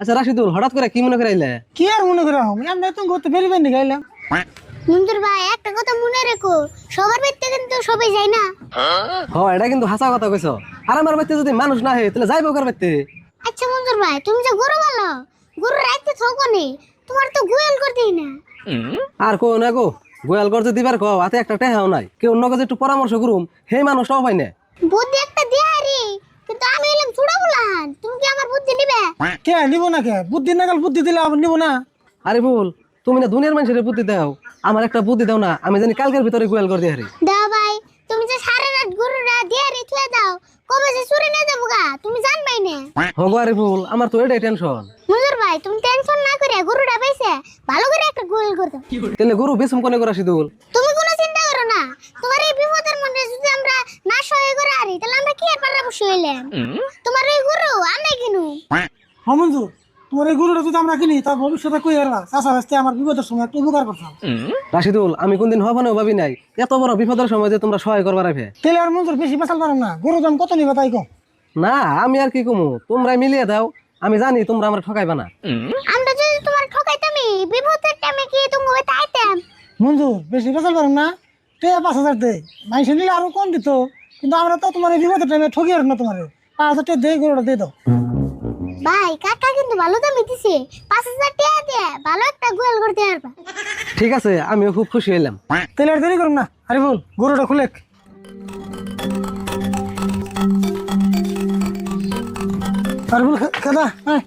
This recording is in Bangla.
আচ্ছা রাশিদুল হঠাৎ করে কি মনে করে আইলে? কি আর মনে করে হম আমরা তো ঘুরতে বেরি বেরি গাইলাম মঞ্জুর ভাই একটা কথা মনে রেখো সবার বাড়িতে কিন্তু সবাই যায় না। হ এটা কিন্তু হাসা কথা কইছো। আর আমার বাড়িতে যদি মানুষ না হয় তাহলে যাইবো কার বাড়িতে? আচ্ছা মঞ্জুর ভাই তুমি যে গরু ভালো গরু রাখতে থাকো নি তোমার তো গুয়াল করতেই না। আর কো না গো গোয়াল করতে দিবার কও হাতে একটা টেহাও নাই। কেউ অন্য কাছে একটু পরামর্শ করুম সেই মানুষটাও পাই না। বুদ্ধি একটা দিয়া রে কিন্তু আমি এলাম চুড়া বলান তুমি কি আমার বুদ্ধি নিবে? কে নিব না কে? বুদ্ধি নাগাল বুদ্ধি দিলে আবার নিব না। আরে বল তুমি না দুনিয়ার মানুষের বুদ্ধি দাও। আমার একটা বুদ্ধি দাও না আমি জানি কালকের ভিতরে গোয়াল করে দিয়ে দাও ভাই তুমি যে সারা রাত গরুরা দিয়া রে থুয়ে দাও কবে যে চুরি নিয়ে যাব গা তুমি জানবাই না। হগো আরে বল আমার তো এটাই টেনশন মঞ্জুর ভাই তুমি টেনশন না করে গরুটা পাইছে ভালো করে একটা গোল করে দাও। তাহলে গরু বেসম কোনে করা শিদুল তুমি কোনো চিন্তা করো না তোমার এই বিপদের মধ্যে যদি আমরা না সহায় কি তোমার এই গরু আমি কিনু তোমার এই গরুটা যদি আমরা কিনি তার ভবিষ্যতে কই আর চাষা রাস্তে আমার বিপদের সময় একটু উপকার করতাম। রাশিদুল আমি কোনদিন হবানেও ভাবি নাই এত বড় বিপদের সময় যে তোমরা সহায় করবার তেলে আর মঞ্জুর বেশি পারো না গরু দাম কত নিবে তাই কম না আমি আর কি কমু তোমরা মিলিয়ে দাও আমি জানি তোমরা আমার ঠকাইবা না। আমরা যদি তোমার ঠকাইতামি বিপদের টাইমে কি তুমি তাইতাম মঞ্জুর বেশি পারো না তে পাঁচ হাজার দে মাইসে নিলে আরও কম দিত। কিন্তু আমরা তো তোমার বিপদের টাইমে ঠকি আর না তোমার। পাঁচ হাজার টাকা দিয়ে গরুটা দিয়ে দাও। ভাই কাকা কিন্তু ভালো দামে দিছে। পাঁচ হাজার টাকা দিয়ে ভালো একটা গোয়াল করতে পারবা ঠিক আছে আমিও খুব খুশি হইলাম। তেলে আর দেরি করুন না। আরে বল গরুটা খুলে আর বল খেদা হ্যাঁ